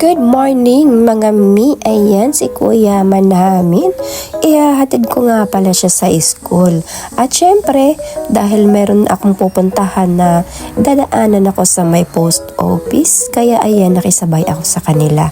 Good morning mga mi. Ayan si Kuya man. Ihahatid ko nga pala siya sa school. At syempre, dahil meron akong pupuntahan na dadaanan ako sa may post office, kaya ayan nakisabay ako sa kanila.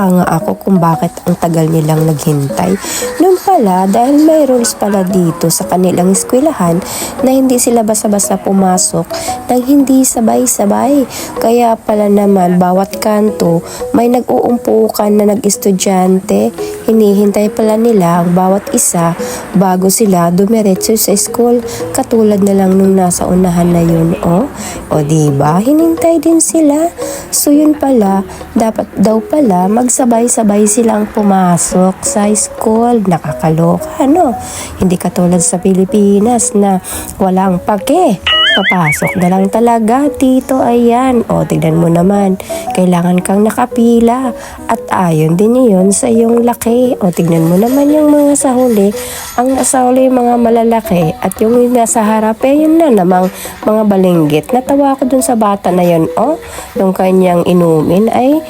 Nagtaka nga ako kung bakit ang tagal nilang naghintay. Noon pala, dahil may rules pala dito sa kanilang eskwelahan na hindi sila basta-basta pumasok nang hindi sabay-sabay. Kaya pala naman, bawat kanto, may nag-uumpukan na nag-estudyante. Hinihintay pala nila ang bawat isa bago sila dumiretso sa school. Katulad na lang nung nasa unahan na yun, oh. O diba? Hinintay din sila. So yun pala, dapat daw pala magsabay-sabay silang pumasok sa school. Nakakaloka, no? Hindi katulad sa Pilipinas na walang pake. Papasok na lang talaga, tito, ayan. O, tignan mo naman, kailangan kang nakapila. At ayon din yun sa iyong laki. O, tignan mo naman yung mga sa huli. Ang nasa huli, mga malalaki. At yung nasa harap, eh, yun na namang mga balinggit. Natawa ko dun sa bata na yun, o. Yung kanyang inumin ay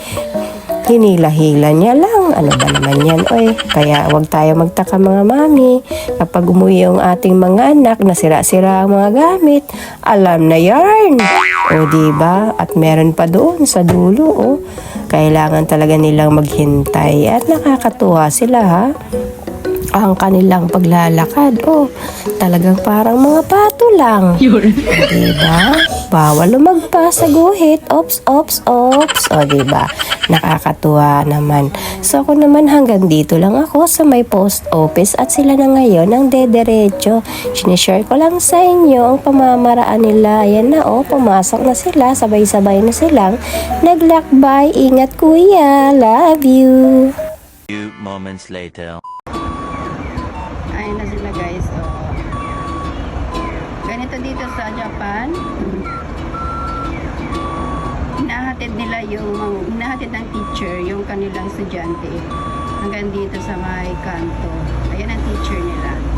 hinila-hila niya lang. Ano ba naman yan, oy? Kaya wag tayo magtaka mga mami. Kapag umuwi yung ating mga anak na sira-sira ang mga gamit, alam na yarn. O, ba? At meron pa doon sa dulo, o. Kailangan talaga nilang maghintay. At nakakatuwa sila, ha? ang kanilang paglalakad. Oh, talagang parang mga pato lang. Diba? Bawal lumagpas sa guhit. Ops, ops, ops. O, diba? Nakakatuwa naman. So, ako naman hanggang dito lang ako sa may post office at sila na ngayon ang dederecho. Sinishare ko lang sa inyo ang pamamaraan nila. Ayan na, oh, pumasok na sila. Sabay-sabay na silang naglakbay. Ingat, kuya. Love you. few moments later. Ayun na sila guys. Oh. Ganito dito sa Japan. Hinahatid nila yung, hinahatid ng teacher yung kanilang estudyante. Hanggang dito sa may kanto. Ayan ang teacher nila.